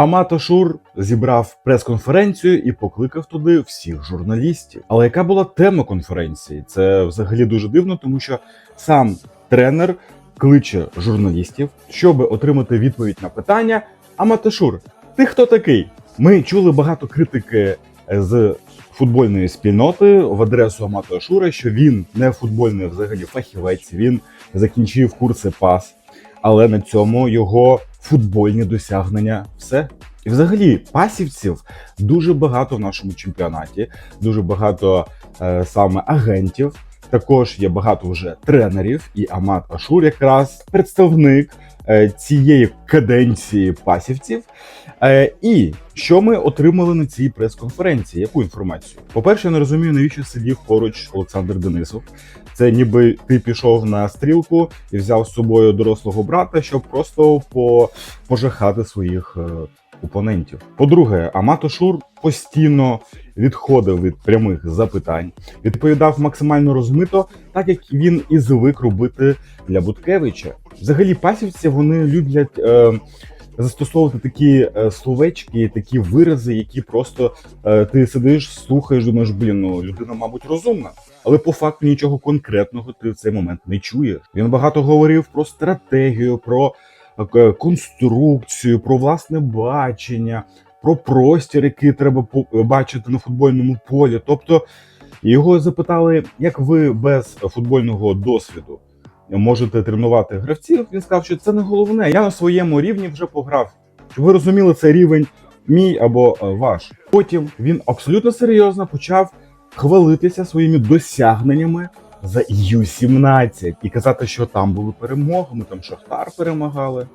Амато Шур зібрав прес-конференцію і покликав туди всіх журналістів. Але яка була тема конференції? Це взагалі дуже дивно, тому що сам тренер кличе журналістів, щоб отримати відповідь на питання. Амато Шур, ти хто такий? Ми чули багато критики з футбольної спільноти в адресу Амато Шура, що він не футбольний взагалі фахівець, він закінчив курси ПАС, але на цьому його футбольні досягнення все. І взагалі пасівців дуже багато в нашому чемпіонаті, дуже багато е, саме агентів. Також є багато вже тренерів, і Амат Ашур якраз представник е, цієї каденції пасівців. Е, і що ми отримали на цій прес-конференції? Яку інформацію? По-перше, я не розумію, навіщо сидів поруч Олександр Денисов. Це ніби ти пішов на стрілку і взяв з собою дорослого брата, щоб просто по, пожахати своїх е, опонентів. По-друге, Амато Шур постійно відходив від прямих запитань, відповідав максимально розмито, так як він і звик робити для Буткевича. Взагалі, пасівці вони люблять. Е, Застосовувати такі е, словечки, такі вирази, які просто е, ти сидиш, слухаєш, думаєш, блін, ну людина, мабуть, розумна. Але по факту нічого конкретного ти в цей момент не чуєш. Він багато говорив про стратегію, про конструкцію, про власне бачення, про простір, який треба бачити на футбольному полі. Тобто його запитали, як ви без футбольного досвіду можете тренувати гравців. Він сказав, що це не головне. Я на своєму рівні вже пограв. Щоб ви розуміли, це рівень мій або е, ваш. Потім він абсолютно серйозно почав хвалитися своїми досягненнями за Ю-17 і казати, що там були перемоги, ми там Шахтар перемагали.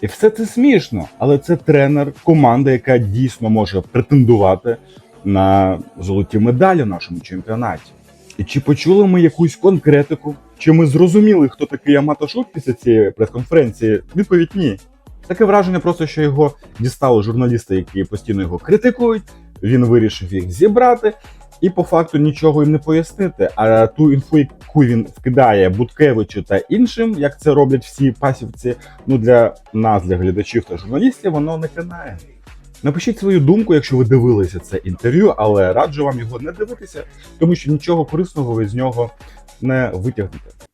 І все це смішно, але це тренер команди, яка дійсно може претендувати на золоті медалі в нашому чемпіонаті. І чи почули ми якусь конкретику? Чи ми зрозуміли, хто такий Амато Шур після цієї прес-конференції? Відповідь ні. Таке враження, просто що його дістали журналісти, які постійно його критикують. Він вирішив їх зібрати і по факту нічого їм не пояснити. А ту інфу, яку він вкидає Буткевичу та іншим, як це роблять всі пасівці, ну для нас, для глядачів та журналістів, воно не канає. Напишіть свою думку, якщо ви дивилися це інтерв'ю, але раджу вам його не дивитися, тому що нічого корисного ви з нього не витягнете.